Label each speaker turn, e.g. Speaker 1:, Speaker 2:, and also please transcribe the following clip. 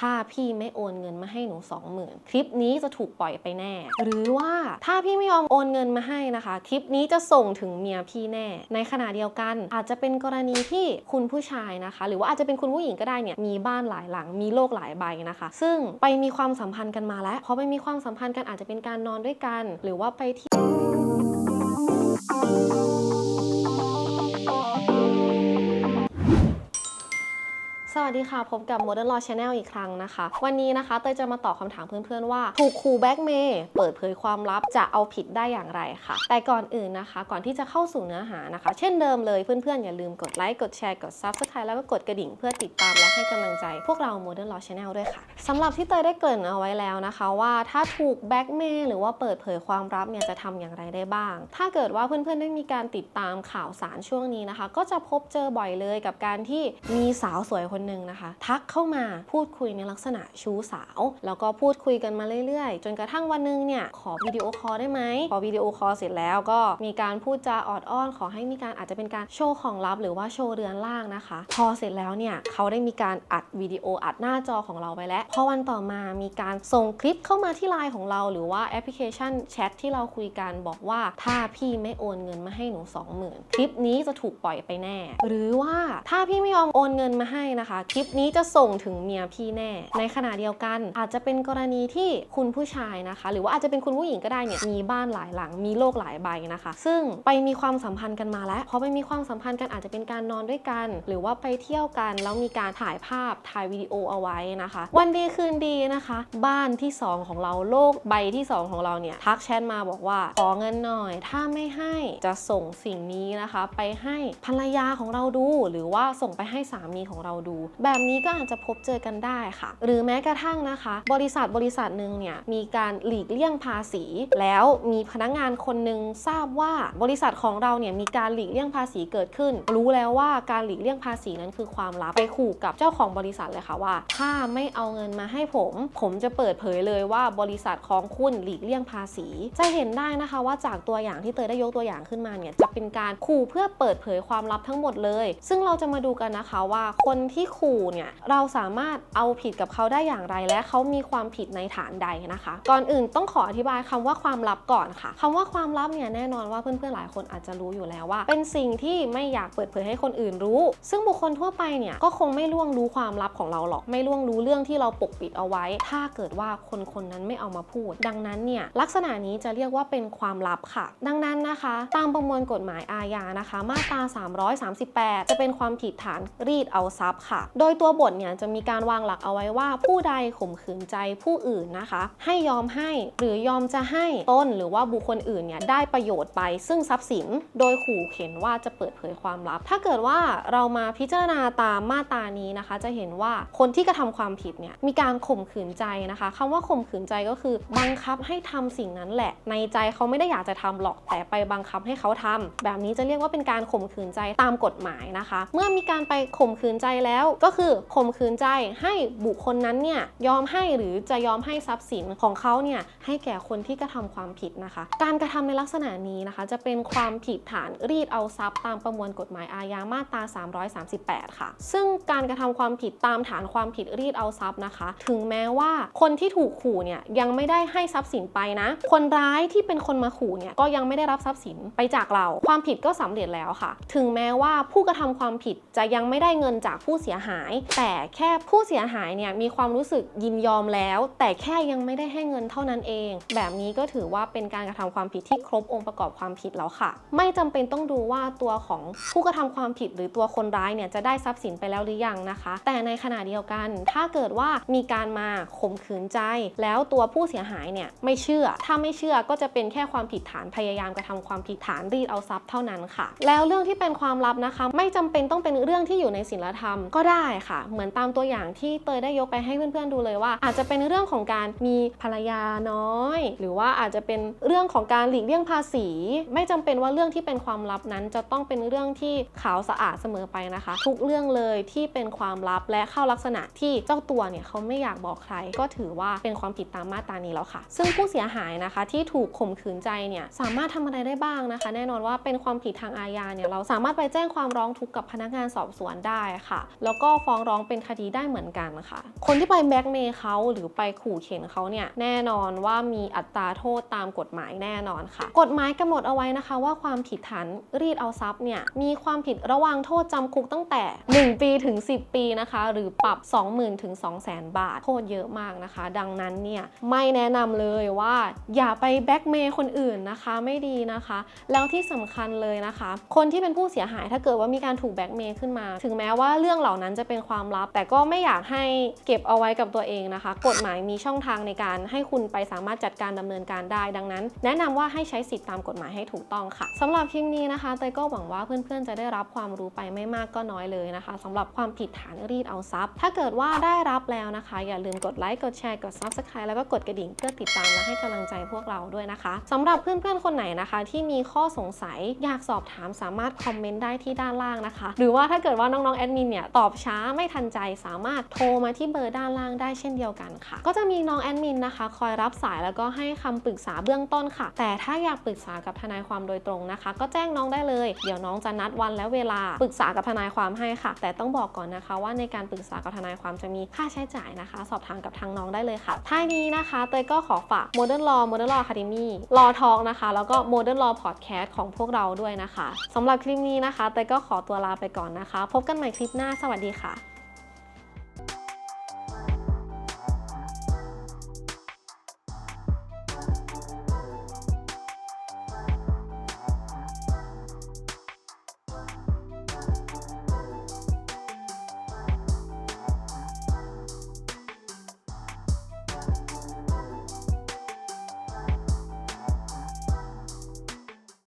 Speaker 1: ถ้าพี่ไม่โอนเงินมาให้หนู 20,000 คลิปนี้จะถูกปล่อยไปแน่ หรือว่าถ้าพี่ไม่ยอมโอนเงินมาให้นะคะ คลิปนี้จะส่งถึงเมียพี่แน่ ในขณะเดียวกัน อาจจะเป็นกรณีที่คุณผู้ชายนะคะ หรือว่าอาจจะเป็นคุณผู้หญิงก็ได้เนี่ยมีบ้านหลายหลัง มีโลกหลายใบนะคะ ซึ่งไปมีความสัมพันธ์กันมาแล้วพอไปมีความสัมพันธ์กันอาจจะเป็นการนอนด้วยกัน หรือว่าไปที่ สวัสดีค่ะ พบกับ Modern Law Channel อีกครั้งนะคะ วันนี้นะคะเตยจะมาตอบคำถามเพื่อนๆว่า ถูกครูแบ็กเมย์เปิดเผยความลับจะเอาผิดได้อย่างไรค่ะ แต่ก่อนอื่นนะคะ ก่อนที่จะเข้าสู่เนื้อหานะคะ เช่นเดิมเลยเพื่อนๆ อย่าลืมกดไลค์กดแชร์กด Subscribe แล้วก็กดกระดิ่งเพื่อติดตามและให้กำลังใจ พวกเรา Modern Law Channel ด้วยค่ะสำหรับที่เตยได้เกริ่นเอาไว้แล้วนะคะ ว่าถ้าถูกแบ็กเมย์หรือว่าเปิดเผยความลับเนี่ยจะทำอย่างไรได้บ้าง ถ้าเกิดว่าเพื่อนๆได้มีการติดตามข่าวสารช่วงนี้นะคะ ก็จะพบเจอบ่อยเลยกับการที่มีสาวสวยคนหนึ่งนะคะ ทักเข้ามาพูดคุยในลักษณะชู้สาว แล้วก็พูดคุยกันมาเรื่อยๆ จนกระทั่งวันหนึงเนี่ยขอวิดีโอคอลได้ไหมพอวิดีโอคอลเสร็จแล้วก็มีการพูดจาออดอ้อน ขอให้มีการอาจจะเป็นการโชว์ของลับ หรือว่าโชว์เรือนล่างนะคะ พอเสร็จแล้วเนี่ยเขาได้มีการอัดวิดีโออัดหน้าจอของเราไปแล้วพอวันต่อมามีการส่งคลิปเข้ามาที่ไลน์ของเรา หรือว่าแอปพลิเคชันแชทที่เราคุยกันบอกว่าถ้าพี่ไม่โอนเงินมาให้หนู 20,000 คลิปนี้จะถูกปล่อยไปแน่ หรือว่าถ้าพี่ไม่ยอมโอนเงินมาให้นะคะคลิปนี้จะส่งถึงเมียพี่แน่ ในขณะเดียวกัน อาจจะเป็นกรณีที่คุณผู้ชายนะคะ หรือว่าอาจจะเป็นคุณผู้หญิงก็ได้เนี่ยมีบ้านหลายหลัง มีโลกหลายใบนะคะ ซึ่งไปมีความสัมพันธ์กันมาแล้วพอไปมีความสัมพันธ์กันอาจจะเป็นการนอนด้วยกัน หรือว่าไปเที่ยวกัน แล้วมีการถ่ายภาพถ่ายวิดีโอเอาไว้นะคะ วันดีคืนดีนะคะ บ้านที่สองของเราโลกใบที่สองของเราเนี่ยทักแชทมาบอกว่าขอเงินหน่อย ถ้าไม่ให้จะส่งสิ่งนี้นะคะ ไปให้ภรรยาของเราดู หรือว่าส่งไปให้สามีของเราดูแบบนี้ก็อาจจะพบเจอกันได้ค่ะ หรือแม้กระทั่งนะคะ บริษัทบริษัทหนึ่งเนี่ยมีการหลีกเลี่ยงภาษี แล้วมีพนักงานคนหนึ่งทราบว่าบริษัทของเราเนี่ยมีการหลีกเลี่ยงภาษีเกิดขึ้น รู้แล้วว่าการหลีกเลี่ยงภาษีนั้นคือความลับไปขู่กับเจ้าของบริษัทเลยค่ะว่า ถ้าไม่เอาเงินมาให้ผม ผมจะเปิดเผยเลยว่าบริษัทของคุณหลีกเลี่ยงภาษี จะเห็นได้นะคะว่าจากตัวอย่างที่เตยได้ยกตัวอย่างขึ้นมาเนี่ยจะเป็นการขู่เพื่อเปิดเผยความลับทั้งหมดเลย ซึ่งเราจะมาดูกันนะคะว่าคนที่ขู่เนี่ยเราสามารถเอาผิดกับเขาได้อย่างไร และเขามีความผิดในฐานใดนะคะ ก่อนอื่นต้องขออธิบายคำว่าความลับก่อนค่ะคำว่าความลับเนี่ยแน่นอนว่าเพื่อนๆหลายคนอาจจะรู้อยู่แล้วว่า เป็นสิ่งที่ไม่อยากเปิดเผยให้คนอื่นรู้ ซึ่งบุคคลทั่วไปเนี่ยก็คงไม่ล่วงรู้ความลับของเราหรอก ไม่ล่วงรู้เรื่องที่เราปกปิดเอาไว้ ถ้าเกิดว่าคนคนนั้นไม่เอามาพูด ดังนั้นเนี่ยลักษณะนี้จะเรียกว่าเป็นความลับค่ะ ดังนั้นนะคะ ตามประมวลกฎหมายอาญานะคะ มาตรา 338 จะเป็นความผิดฐานรีดเอาทรัพย์ค่ะโดยตัวบทเนี่ยจะมีการวางหลักเอาไว้ว่าผู้ใดข่มขืนใจผู้อื่นนะคะ ให้ยอมให้หรือยอมจะให้ต้นหรือว่าบุคคลอื่นเนี่ยได้ประโยชน์ไป ซึ่งทรัพย์สิน โดยขู่เข็นว่าจะเปิดเผยความลับ ถ้าเกิดว่าเรามาพิจารณาตามมาตรานี้นะคะ จะเห็นว่าคนที่กระทำความผิดเนี่ยมีการข่มขืนใจนะคะคำว่าข่มขืนใจก็คือ บังคับให้ทำสิ่งนั้นแหละ ในใจเขาไม่ได้อยากจะทำหรอกแต่ไปบังคับให้เขาทำแบบนี้จะเรียกว่าเป็นการข่มขืนใจตามกฎหมายนะคะ เมื่อมีการไปข่มขืนใจแล้วก็คือข่มขืนใจให้บุคคลนั้นเนี่ยยอมให้หรือจะยอมให้ทรัพย์สินของเขาเนี่ยให้แก่คนที่กระทำความผิดนะคะ การกระทำในลักษณะนี้นะคะ จะเป็นความผิดฐานรีดเอาทรัพย์ตามประมวลกฎหมายอาญามาตรา 338 ค่ะ ซึ่งการกระทำความผิดตามฐานความผิดรีดเอาทรัพย์นะคะ ถึงแม้ว่าคนที่ถูกขู่เนี่ยยังไม่ได้ให้ทรัพย์สินไปนะ คนร้ายที่เป็นคนมาขู่เนี่ยก็ยังไม่ได้รับทรัพย์สินไปจากเรา ความผิดก็สำเร็จแล้วค่ะ ถึงแม้ว่าผู้กระทำความผิดจะยังไม่ได้เงินจากผู้เสียหาย แต่แค่ผู้เสียหายเนี่ยมีความรู้สึกยินยอมแล้ว แต่แค่ยังไม่ได้ให้เงินเท่านั้นเอง แบบนี้ก็ถือว่าเป็นการกระทำความผิดที่ครบองค์ประกอบความผิดแล้วค่ะ ไม่จำเป็นต้องดูว่าตัวของผู้กระทำความผิดหรือตัวคนร้ายเนี่ยจะได้ทรัพย์สินไปแล้วหรือยังนะคะ แต่ในขณะเดียวกัน ถ้าเกิดว่ามีการมาข่มขืนใจ แล้วตัวผู้เสียหายเนี่ยไม่เชื่อ ถ้าไม่เชื่อก็จะเป็นแค่ความผิดฐานพยายามกระทำความผิดฐานรีดเอาทรัพย์เท่านั้นค่ะ แล้วเรื่องที่เป็นความลับนะคะ ไม่จำเป็นต้องเป็นเรื่องที่อยู่ในศีลธรรมก็ได้ได้ค่ะ เหมือนตามตัวอย่างที่เตยได้ยกไปให้เพื่อนๆดูเลยว่า อาจจะเป็นเรื่องของการมีภรรยาน้อย หรือว่าอาจจะเป็นเรื่องของการหลีกเลี่ยงภาษี ไม่จำเป็นว่าเรื่องที่เป็นความลับนั้น จะต้องเป็นเรื่องที่ขาวสะอาดเสมอไปนะคะ ทุกเรื่องเลยที่เป็นความลับและเข้าลักษณะที่เจ้าตัวเนี่ยเขาไม่อยากบอกใคร ก็ถือว่าเป็นความผิดตามมาตรานี้แล้วค่ะ ซึ่งผู้เสียหายนะคะที่ถูกข่มขืนใจเนี่ยสามารถทำอะไรได้บ้างนะคะ แน่นอนว่าเป็นความผิดทางอาญาเนี่ยเราสามารถไปแจ้งความร้องทุกข์กับพนักงานสอบสวนได้ค่ะแล้วแล้วก็ฟ้องร้องเป็นคดีได้เหมือนกันค่ะ คนที่ไปแบล็กเมย์เขาหรือไปขู่เข็นเขาเนี่ยแน่นอนว่ามีอัตราโทษตามกฎหมายแน่นอนค่ะ กฎหมายกำหนดเอาไว้นะคะ ว่าความผิดฐานรีดเอาทรัพย์เนี่ยมีความผิดระหว่างโทษจำคุกตั้งแต่ 1 ปีถึง 10 ปีนะคะ หรือปรับ 20,000ถึง200,000 บาท โทษเยอะมากนะคะ ดังนั้นเนี่ยไม่แนะนำเลยว่าอย่าไปแบล็กเมย์คนอื่นนะคะไม่ดีนะคะ แล้วที่สำคัญเลยนะคะ คนที่เป็นผู้เสียหายถ้าเกิดว่ามีการถูกแบล็กเมย์ขึ้นมา ถึงแม้ว่าเรื่องเหล่านั้นจะเป็นความลับ แต่ก็ไม่อยากให้เก็บเอาไว้กับตัวเองนะคะ กฎหมายมีช่องทางในการให้คุณไปสามารถจัดการดำเนินการได้ ดังนั้น แนะนำว่าให้ใช้สิทธิตามกฎหมายให้ถูกต้องค่ะสำหรับคลิปนี้นะคะเตยก็หวังว่าเพื่อนๆจะได้รับความรู้ไปไม่มากก็น้อยเลยนะคะสำหรับความผิดฐานรีดเอาทรัพย์ ถ้าเกิดว่าได้รับแล้วนะคะ อย่าลืมกดไลค์กดแชร์กด subscribe แล้วก็กดกระดิ่งเพื่อติดตามและให้กำลังใจพวกเราด้วยนะคะสำหรับเพื่อนๆคนไหนนะคะ ที่มีข้อสงสัยอยากสอบถามสามารถคอมเมนต์ได้ที่ด้านล่างนะคะ หรือว่าถ้าเกิดว่าน้องๆแอดมินเนี่ยตอบช้าไม่ทันใจสามารถโทรมาที่เบอร์ด้านล่างได้เช่นเดียวกันค่ะ ก็จะมีน้องแอดมินนะคะ คอยรับสายแล้วก็ให้คำปรึกษาเบื้องต้นค่ะ แต่ถ้าอยากปรึกษากับทนายความโดยตรงนะคะ ก็แจ้งน้องได้เลย เดี๋ยวน้องจะนัดวันและเวลาปรึกษากับทนายความให้ค่ะ แต่ต้องบอกก่อนนะคะ ว่าในการปรึกษากับทนายความจะมีค่าใช้จ่ายนะคะ สอบถามกับทางน้องได้เลยค่ะท้ายนี้นะคะเตยก็ขอฝาก Modern Law Modern Law Academy Law Talk นะคะ แล้วก็ Modern Law Podcast ของพวกเราด้วยนะคะสำหรับคลิปนี้นะคะเตยก็ขอตัวลาไปก่อนนะคะ พบกันใหม่คลิปหน้าสวัสดดีค่ะ